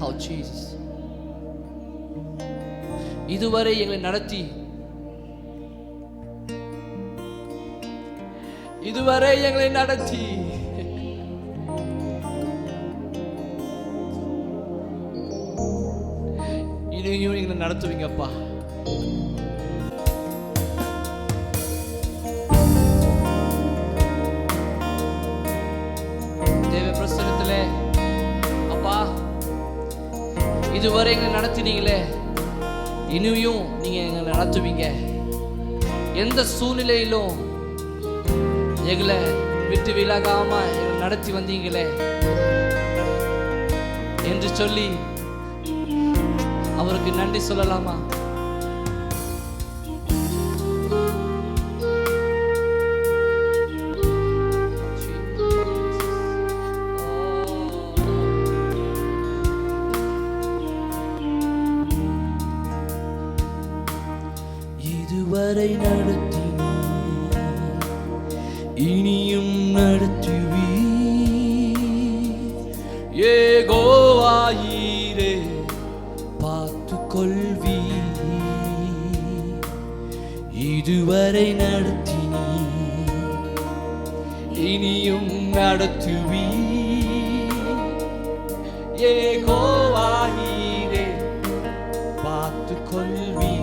How Jesus. இதுவரை எங்களை நடத்தி. இதுவரை எங்களை நடத்தி. இனியும் எங்களை நடத்துவீங்கப்பா. இதுவரை எங்களை நடத்தினீங்களே இனியும் நீங்க எங்களை நடத்துவீங்க. எந்த சூழ்நிலையிலும் எங்களை விட்டு விலகாம எங்களை நடத்தி வந்தீங்களே என்று சொல்லி அவருக்கு நன்றி சொல்லலாமா? இதுவரை நடத்தினீர் இனியும் நடத்துவி ஏ கோவாயிரே பார்த்து கொள்வி இதுவரை நடத்தினீ இனியும் நடத்துவி ஏ கோவாயிரே பார்த்து கொள்வீ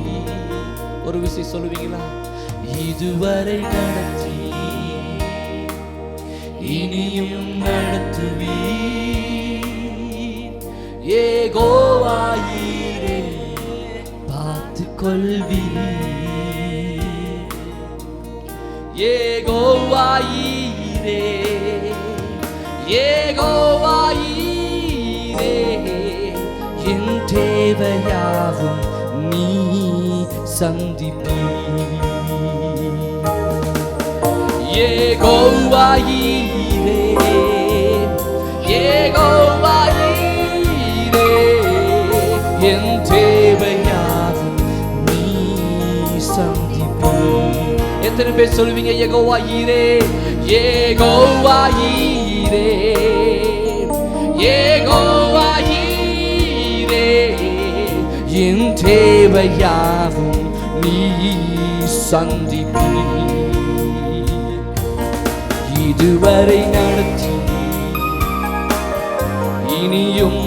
ஒரு விஷயம் சொல்லுவீங்களா? இதுவரை நடத்தி இனியும் நடத்துவீ ஏகோவாயிரே பார்த்து கொள்வீ ஏகோவாயிரே ஏகோவாயிரே என் தேவையாகும் சந்திப்பீ ஏகோவாயிரே ஏகோவாயிரே என் தேவையாவும் நீ சந்திப்பீ எத்தனை பேர் சொல்வீங்க ஏகோவாயிரே ஏகோவாயிரே ஏகோவாயிரே என் தேவையாகும் நீ சந்திப்பீ இதுவரை நடத்தி இனியும்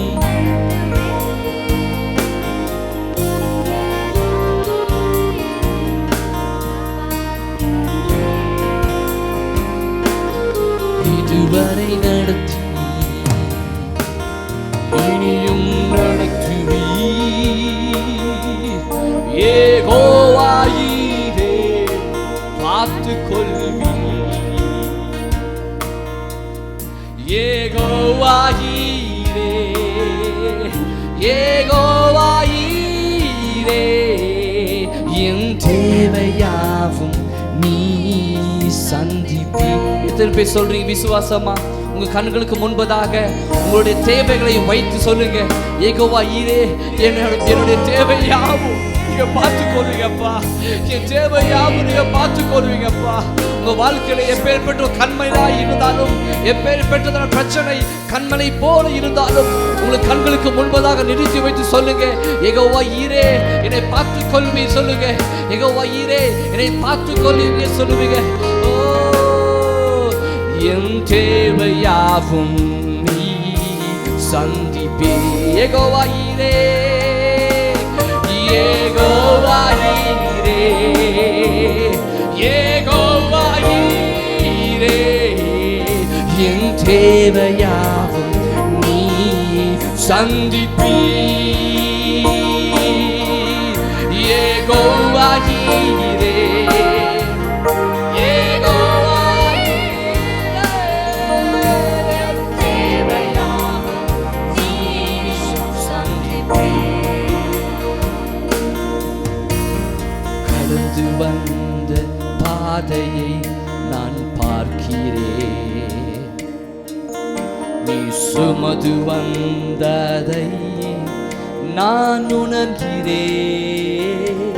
இதுவரை நடத்தி பார்த்து கொள்வீ ஏகோவாயிரே ஏகோவாயிரே என் தேவையாவும் நீ சந்திப்பி. எத்தனை பேர் சொல்றீங்க விசுவாசமா? உங்க கண்களுக்கு முன்பதாக உங்களுடைய தேவைகளை வைத்து சொல்லுங்க. ஏகோவா ஈரே என்னோட என்னுடைய தேவை யாவும் நீங்க பார்த்து கொள்ளுங்கப்பா. என் தேவை யாவும் நீங்க பார்த்து போடுவீங்கப்பா. உங்க வாழ்க்கையில எப்பேற்பட்ட கண்மனா இருந்தாலும் எப்பேற்பட்டதான பிரச்சனை கண்மனை போல இருந்தாலும் உங்களுக்கு கண்களுக்கு முன்பதாக நிறுத்தி வைத்து சொல்லுங்க எகோ ஈரே என்னை பார்த்து கொள்வி சொல்லுங்க. ஏகோவா ஈரே என்னை பார்த்து கொள்வீங்க சொல்லுவீங்க. ஓ என் தேவையாகும் நீ சந்திப்பே. ஏகோவாயிரே ஏகோவாயிரே ஏகோவாயிரே என் தேவையாகும் நீ சந்திப்பீ ஏகோவாயிரே சுமது வந்ததை நான் உணர்கிறேன்.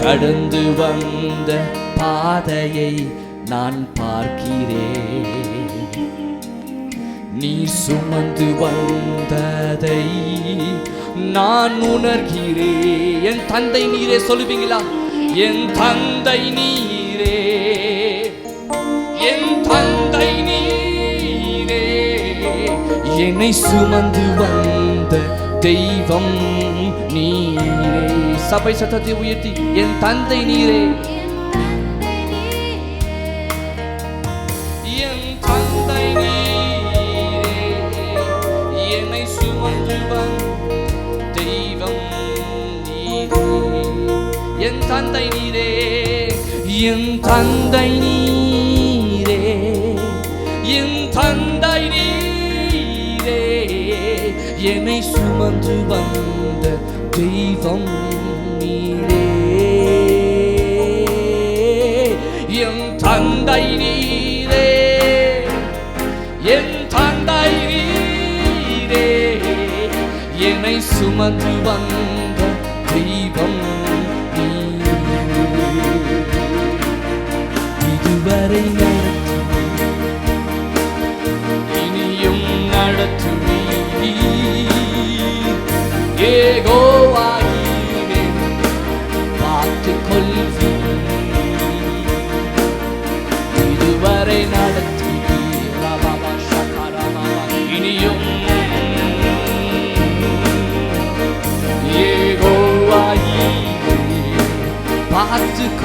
கடந்து வந்த பாதையை நான் பார்க்கிறேன். நீ சுமந்து வந்ததை நான் உணர்கிறேன். என் தந்தை நீரே சொல்லுவீங்களா? என் தந்தை நீ என்னை சுமந்து வந்த தெய்வம் நீரே. சபை சத்தத்தை உயர்த்தி என் தந்தை நீரே. என் தந்தை நீரே. என்னை சுமந்து வந்த தெய்வம் நீரே. என் தந்தை நீரே. என் தந்தை நீரே. என் தந்தை நீரே. என்னை சுமந்து வந்த தெய்வம் நீரே. என் தந்தை நீரே. என் தந்தை நீரே. என்னை சுமந்து வந்த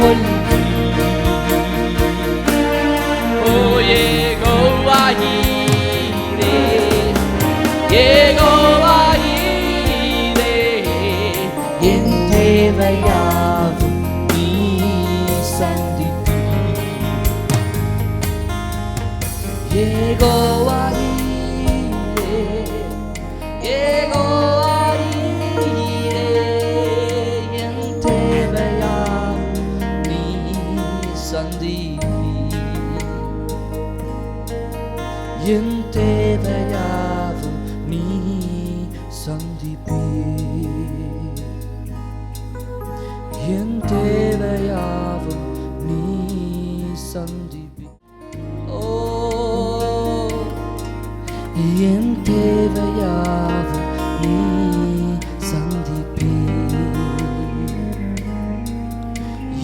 பார்த்து தேவையாவும் நீ சந்திப்பி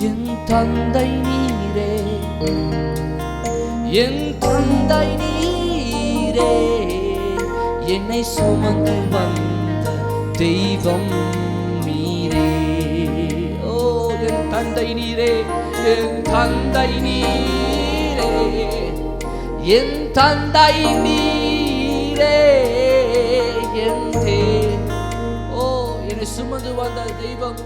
என் தந்தை நீரே என் தந்தை நீரே என்னை சுமந்து வந்த தெய்வம் நீரே ஓ என் தந்தை நீரே என் தந்தை நீரே என் தந்தை நீ நீரே என் தே ஓ என்னை சுமந்து வந்த தெய்வம்